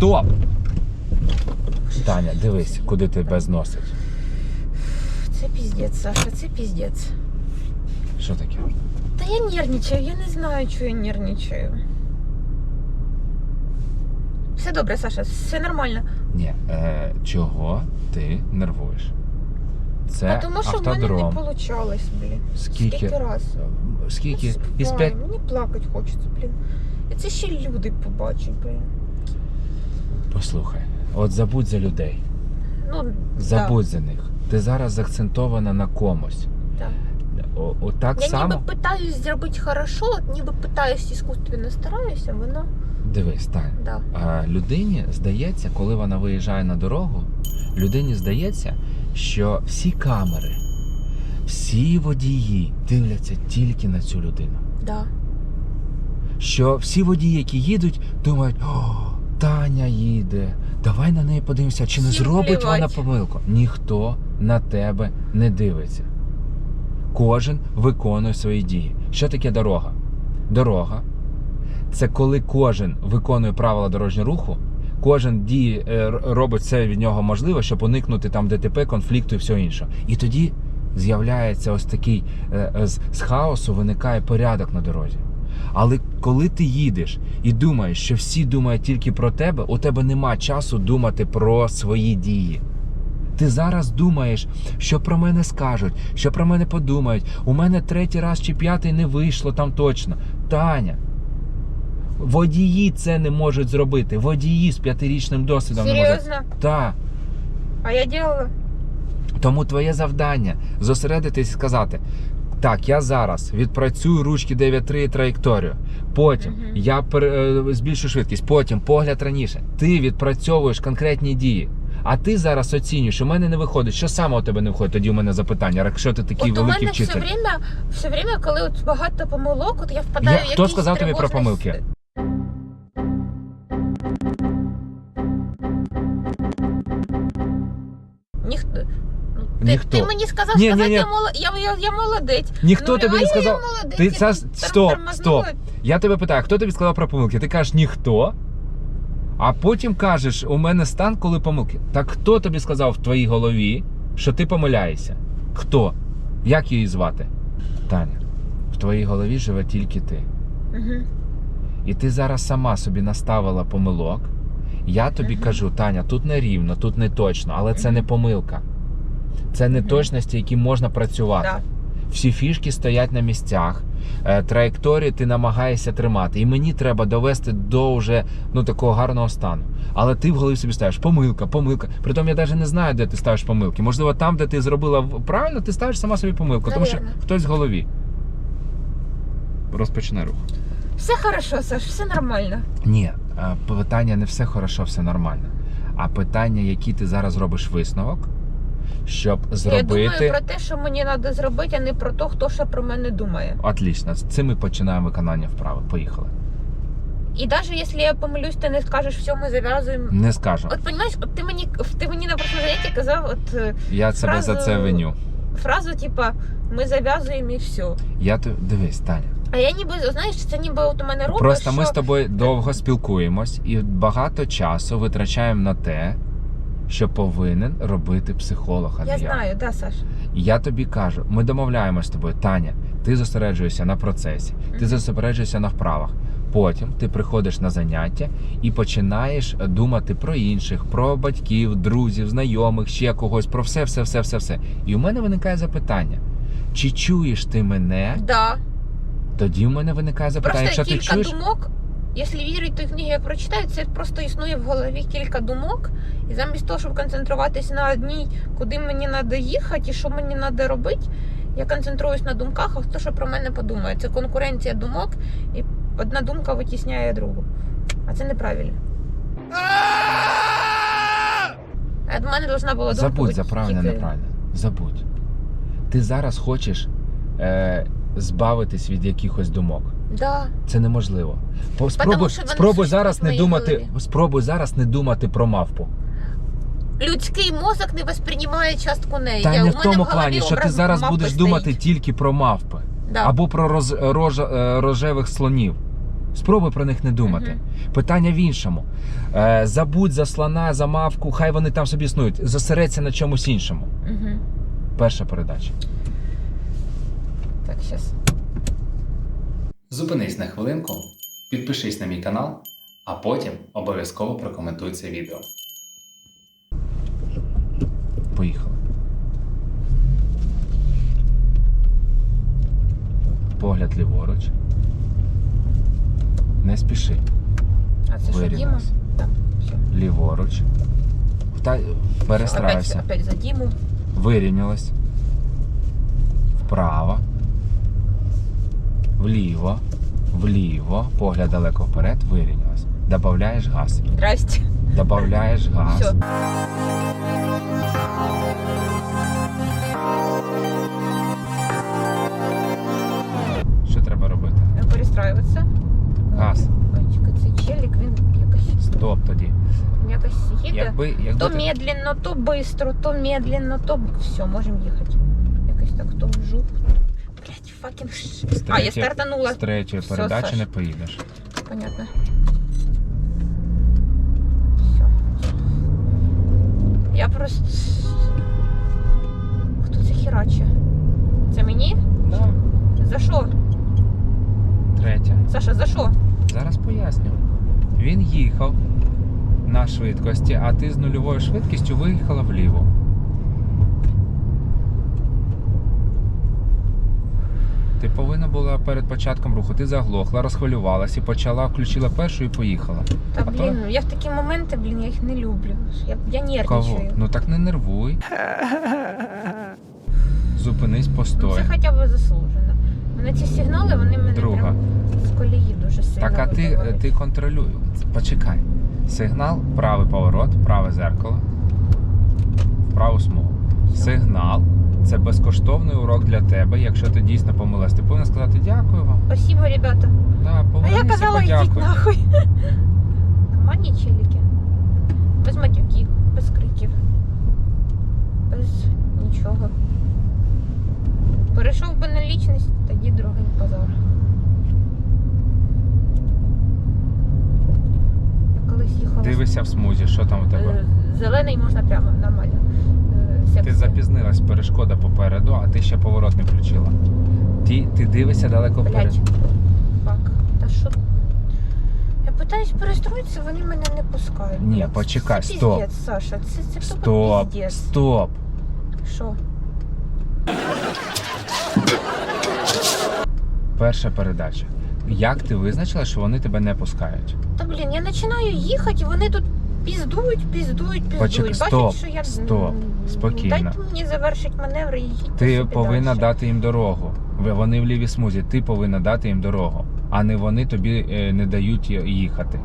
Стоп! Таня, дивись, куди тебе зносить. Це піздець, Саша, це піздець. Що таке? Та я нервничаю, я не знаю, чого я нервничаю. Все добре, Саша, все нормально. Ні, е, чого ти нервуєш? Це а тому що в мене не вийшло, блін. Скільки? Скільки раз? Скільки? Із п'ять. Мені плакати хочеться, блін. І це ще люди побачать, блін. Послухай, от забудь за людей. Ну, Забудь за них. Ти зараз заакцентована на комусь. да, О, о, так. Я само. ніби питаюсь зробити хорошо, от ніби питаюсь іскусственно стараюся, воно, Дивись, Тань. да. А людині здається, коли вона виїжджає на дорогу, людині здається, що всі камери, всі водії дивляться тільки на цю людину. Да. Що всі водії, які їдуть, думають, о, Таня їде, давай на неї подивимося, чи не Всім зробить вона помилку. Ніхто на тебе не дивиться. Кожен виконує свої дії. Що таке дорога? Дорога це коли кожен виконує правила дорожнього руху, кожен діє, е, робить все від нього можливе, щоб уникнути там ДТП, конфлікту і всього іншого. І тоді з'являється ось такий е, з, з хаосу виникає порядок на дорозі. Але коли ти їдеш і думаєш, що всі думають тільки про тебе, у тебе нема часу думати про свої дії. Ти зараз думаєш, що про мене скажуть, що про мене подумають. У мене третій раз чи п'ятий не вийшло там точно. Таня. Водії це не можуть зробити. Водії з п'ятирічним досвідом не можуть. Серйозно? Так. А я делала? Тому твоє завдання зосередитись і сказати: так, я зараз відпрацюю ручки 9.3 і траєкторію. Потім Мгм. я пер, е, збільшу швидкість, потім погляд раніше. Ти відпрацьовуєш конкретні дії. А ти зараз оцінюєш, у мене не виходить. Що саме у тебе не виходить? Тоді у мене запитання. Якщо ти такий От у великий мене все время, все время, коли от багато помилок, от я впадаю Я- в хто якийсь сказав тобі про помилки? Ніхто. ти мені сказав, Ні, ні, сказати, ні. Я, моло- я, я, я молодець. Ніхто Ну, тобі не сказав. Ти це- тут стоп, стоп. Я тебе питаю, хто тобі сказав про помилки? Ти кажеш ніхто. А потім кажеш, у мене стан, коли помилки. Так хто тобі сказав в твоїй голові, що ти помиляєшся? Хто? Як її звати? Таня, в твоїй голові живе тільки ти. І ти зараз сама собі наставила помилок. Я тобі Мгм. кажу, Таня, тут не рівно, тут не точно, але це не помилка. Це не точності, які можна працювати. Да. Всі фішки стоять на місцях. е, Траєкторії ти намагаєшся тримати. І мені треба довести до вже ну такого гарного стану. Але ти в голові собі ставиш помилка, помилка. Притом я навіть не знаю, де ти ставиш помилки. Можливо, там, де ти зробила правильно, ти ставиш сама собі помилку, тому що хтось в голові. Розпочне рух. Все хорошо, Саш, все нормально. Ні, е, питання не все хорошо, все нормально. А питання, які ти зараз робиш висновок, щоб зробити. Я думаю про те, що мені треба зробити, а не про те, хто що про мене думає. Отлично. З цим ми починаємо виконання вправи. Поїхали. І навіть якщо я помилюсь, ти не скажеш, все, ми зав'язуємо. Не скажу. От розумієш, от ти мені ти мені на прошлому занятті казав от е, Я себе за це виню. фразу, типа ми зав'язуємо і все. Я то дивись, Таня. А я ніби знаєш, це ніби от у мене робить. Просто ми з тобою довго спілкуємось і багато часу витрачаємо на те, що повинен робити психолог, а Я не я. знаю, да, Саш. І я тобі кажу, ми домовляємось з тобою, Таня, ти зосереджуєшся на процесі, ти зосереджуєшся на вправах. Потім ти приходиш на заняття і починаєш думати про інших, про батьків, друзів, знайомих, ще когось, про все, все, все, все, все. І у мене виникає запитання: чи чуєш ти мене? Да. Тоді в мене виникає запитання, Просто якщо ти кілька чуєш. думок. Якщо вірити той книги, я прочитаю, це просто існує в голові кілька думок. І замість того, щоб концентруватись на одній, куди мені треба їхати і що мені треба робити, я концентруюсь на думках, а хто що про мене подумає. Це конкуренція думок, і одна думка витісняє другу. А це неправильно. До мене должна була думка Забудь за бути правильно, неправильно. Забудь. Ти зараз хочеш е, збавитись від якихось думок. Да. Це неможливо. По- Спробуй, що вони спробуй существують зараз в не моїй думати. голові. Спробуй зараз не думати про мавпу. Людський мозок не восприймає частку неї. Та Я- не у в мене тому голові плані, що ти образ зараз мавпи будеш стоїть. думати тільки про мавпи Да. або про роз, рож, е, рожевих слонів. Спробуй про них не думати. Питання в іншому. Е, забудь за слона, за мавку, хай вони там собі існують. Зосередься на чомусь іншому. Угу. Перша передача. Так, зараз. Зупинись на хвилинку, підпишись на мій канал, а потім обов'язково прокоментуй це відео. Поїхали. Погляд ліворуч. Не спіши. А це що, Діма? Вирівнялась. Так, все. Ліворуч. Та Опять, перестраюся. опять за Діму. Вирівнялась. Вправо. Вліво. Вліво. Погляд далеко вперед. Вирівнялась. Добавляєш газ. Здрасте. Добавляєш газ. Все. Що треба робити? Перестраюватися. Газ. Ой, чекай, цей челік, він якось, Стоп тоді. якось їде. Якби, якби То ти- медленно, то быстро, то медленно, то все, можемо їхати. Якось так то вжух. Блять, З А, я стартанула. з третьої Все, передачі Саш. не поїдеш. Понятно. Все. Я просто. Хто це хераче? Це мені? Да. За що? Третя. Саша, за що? Зараз поясню. Він їхав на швидкості, а ти з нульовою швидкістю виїхала вліво. Ти була перед початком руху. Ти заглохла, розхвилювалась і почала, включила першу і поїхала. Та А то- блін, я в такі моменти, блін, я їх не люблю. Я, я нервничаю. Кого? Ну так не нервуй. Зупинись, Ну, постой. Це хоча б заслужено. Мене ці сигнали, вони мене Друга. з колії дуже сильно Так, а ти, ти контролюй. Почекай. Сигнал, правий поворот, праве зеркало, в праву смугу. Сигнал це безкоштовний урок для тебе, якщо ти дійсно помилась. Ти повинна сказати дякую вам. Спасибо, ребята. Да, А я казала, йдіть нахуй. Нормальні челіки. Без матюків, без криків. Без нічого. Перейшов би на лічність, тоді другий позор. Я колись їхала. Дивися в смузі, що там у тебе. Е, Зелений можна прямо, нормально. Ти секція. запізнилась, перешкода попереду, а ти ще поворот не включила. Ти, ти дивишся далеко вперед. Фак. Та що? Я питаюсь перестроїтися, вони мене не пускають. Ні, блядь. почекай, це стоп. Піздець, Саша, це, це Стоп, піздець. стоп. Що? Перша передача. Як ти визначила, що вони тебе не пускають? Та блін, я починаю їхати, і вони тут піздують, піздують, піздують. Почекай, Бачать, стоп, що я стоп, спокійно. Дайте мені завершити маневр і їдьте Ти собі повинна дальше. дати їм дорогу. Ви- Вони в лівій смузі. Ти повинна дати їм дорогу, а не вони тобі е, не дають ї- їхати.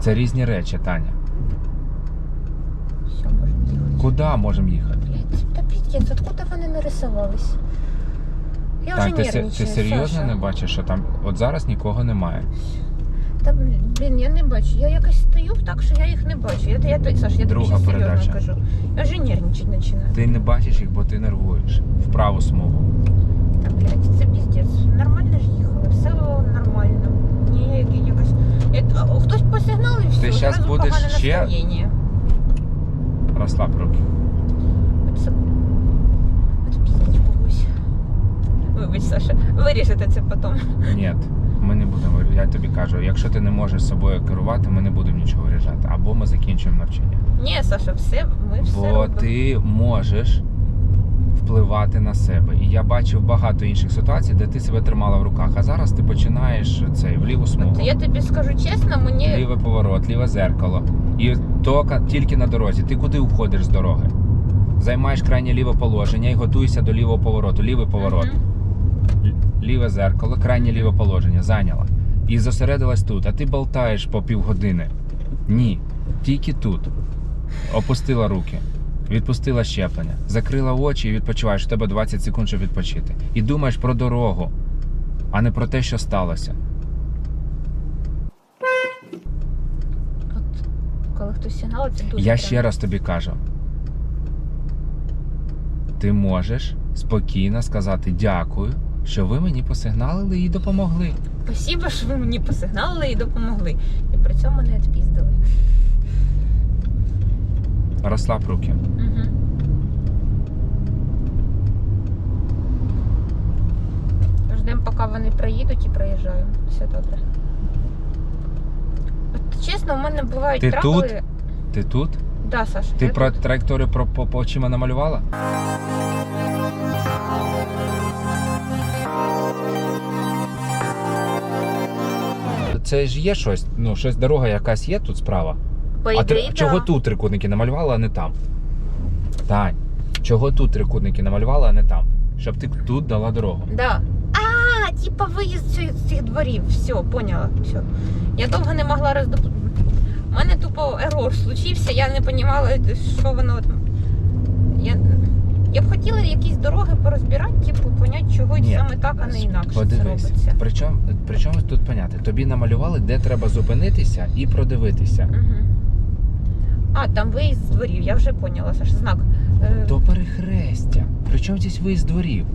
Це різні речі, Таня. Все, можемо їхати. Куди можемо їхати? Та піздець, откуда вони нарисувались? Я Тань, вже ти, се- нервничаю, ти серйозно Саша. не бачиш, що там от зараз нікого немає. Та блін, я не бачу. Я якось стою так, що я їх не бачу. Я, я, я Саш, я тобі Друга серйозно передача. кажу. Я вже нервничати починаю. Ти не бачиш їх, бо ти нервуєш. В праву смугу. Та блядь, це піздець. Нормально ж їхали, все було нормально. Ні, я- якось. Я, а, хтось посигналив, все, Ти щас зразу будеш погане ще- настроєння. Розслаб руки. Оце... От піздець когось. Вибач, Саша, вирішите це потім. Ні, ми не будемо. Я тобі кажу, якщо ти не можеш собою керувати, ми не будемо нічого вирішати. Або ми закінчуємо навчання. Ні, Саша, все, ми все Бо робимо. ти можеш впливати на себе. І я бачив багато інших ситуацій, де ти себе тримала в руках, а зараз ти починаєш цей в ліву смугу. От я тобі скажу чесно, мені Лівий поворот, ліве зеркало. І то тільки на дорозі. Ти куди уходиш з дороги? Займаєш крайнє ліве положення і готуєшся до лівого повороту. Лівий поворот. Мгм. Л- Ліве зеркало, крайнє ліве положення. Зайняла. І зосередилась тут, а ти болтаєш по півгодини. Ні, тільки тут. Опустила руки, відпустила щеплення, закрила очі і відпочиваєш. У тебе 20 секунд, щоб відпочити. І думаєш про дорогу, а не про те, що сталося. От коли хтось сигналить, це дуже Я ще раз тобі кажу. Ти можеш спокійно сказати дякую, що ви мені посигналили і допомогли. Спасибо, що ви мені посигналили і допомогли. І при цьому не відпіздили. Розслаб руки. Угу. Ждемо, поки вони приїдуть і проїжджаємо. Все добре. От, чесно, у мене бувають Ти трабли. тут? Ти тут? Да, Саша. Ти я про тут. траєкторію про, по, по очима намалювала? Це ж є щось, ну, щось дорога якась є тут справа. По А ти чого тут трикутники намалювала, а не там? Тань, чого тут трикутники намалювала, а не там? Щоб ти тут дала дорогу. Да. А, типа виїзд з цих- дворів. Все, поняла. Все. Я довго не могла роздоп... У мене тупо ерор случився, я не розуміла, що воно. Я... я б хотіла якісь дороги порозбирати, типу, поняти, чого Ні. саме так, а не інакше це робиться. Причому, причому тут поняти? Тобі намалювали, де треба зупинитися і продивитися. Угу. А, там виїзд з дворів, я вже поняла, Саш, знак. Е, То перехрестя. Причому здесь виїзд дворів?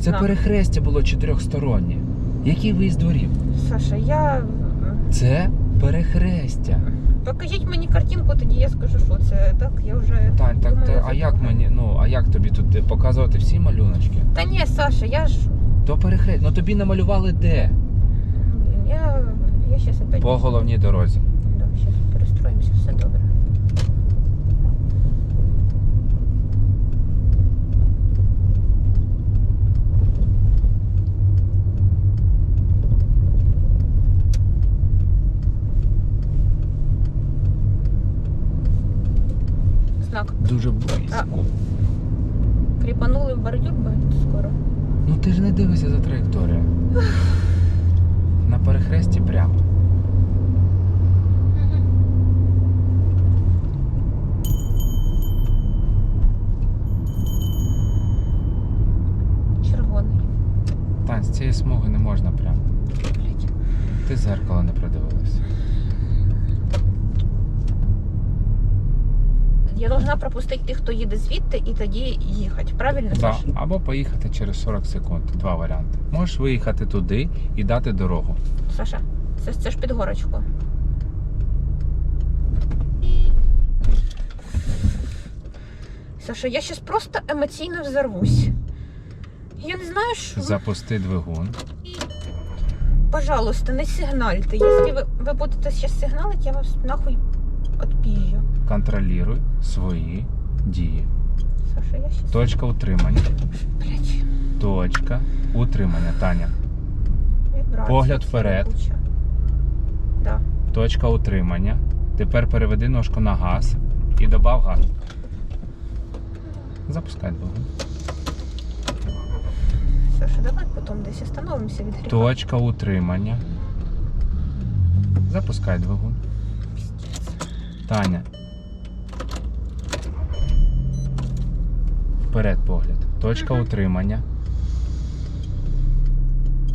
Це перехрестя було чотирьохстороннє. Який виїзд дворів? Саша, я. Це перехрестя. Покажіть мені картинку, тоді я скажу, що це так. Я вже. Тань, так думаю, та, а як мені, ну а як тобі тут е, показувати всі малюночки? Та ні, Саша, я ж. То перехрест. Ну тобі намалювали де? Я. Я щас опять. По головній дорозі. Да, щас перестроїмося, все добре. Знак. Дуже близько. Кріпанули в бордюр, бо скоро. Ну ти ж не дивишся за траєкторією. На перехресті прямо. Червоний. Тань, з цієї смуги не можна прямо. Ти зеркало не придивилася. Я должна пропустити тих, хто їде звідти, і тоді їхати. Правильно, Да. Саш? Або поїхати через 40 секунд. Два варіанти. Можеш виїхати туди і дати дорогу. Саша, це, це ж під горочку. Саша, я зараз просто емоційно взорвусь. Я не знаю, що. Запусти двигун. Пожалуйста, не сигнальте. Якщо ви, ви будете зараз сигналити, я вас нахуй відпіжу. Контролюй свої дії. Саша, я щас. Точка утримання. Блять, Точка утримання. Таня. вібрація. Погляд вперед. Да. Точка утримання. Тепер переведи ножку на газ і добав газ. Запускай двигун. Саша, давай потім десь остановимося від гріха. Точка утримання. Запускай двигун. Таня. Вперед погляд. Точка утримання.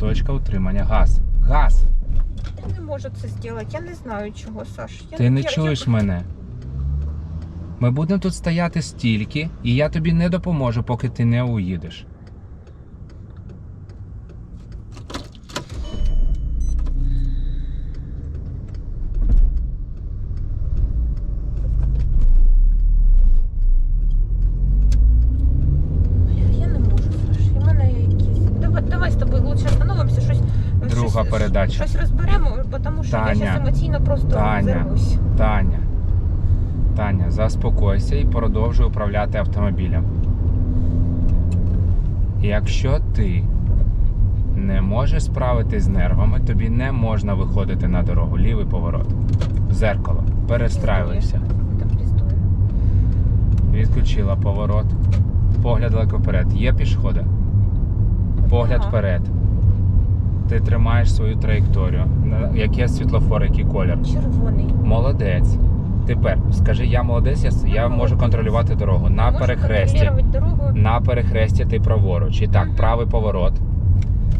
Точка утримання. Газ. Газ! Я не можу це зробити, я не знаю чого, Саш. Я Ти не я- чуєш я... мене. Ми будемо тут стояти стільки, і я тобі не допоможу, поки ти не уїдеш. Я, я не можу, Саш. У мене якісь. Давай, давай з тобою лучше остановимося, щось. Друга щось, передача. Щось розберемо, бо тому що я Таня. зараз емоційно просто Таня. взорвусь. Таня. Таня, заспокойся і продовжуй управляти автомобілем. Якщо ти не можеш справитись з нервами, тобі не можна виходити на дорогу. Лівий поворот. Зеркало. Перестраюйся. Відключила поворот. Погляд далеко вперед. Є пішходи. Погляд Ага. вперед. Ти тримаєш свою траєкторію. Яке світлофор, який колір? Червоний. Молодець. Тепер скажи, я молодець, я, я можу контролювати дорогу. На Можу перехресті. дорогу. На перехресті ти праворуч. І так, Мгм. правий поворот,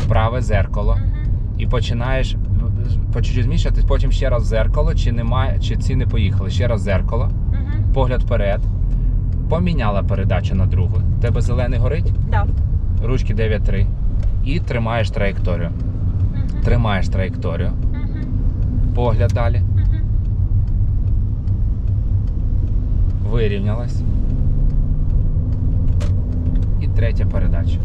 праве зеркало. Мгм. І починаєш по чуть-чуть змішати, потім ще раз зеркало, чи немає, чи ці не поїхали. Ще раз зеркало, Мгм. погляд вперед. Поміняла передачу на другу. Тебе зелений горить, Да. ручки 9-3. І тримаєш траєкторію. Тримаєш траєкторію, Угу. погляд далі, Угу. вирівнялась. І третя передача.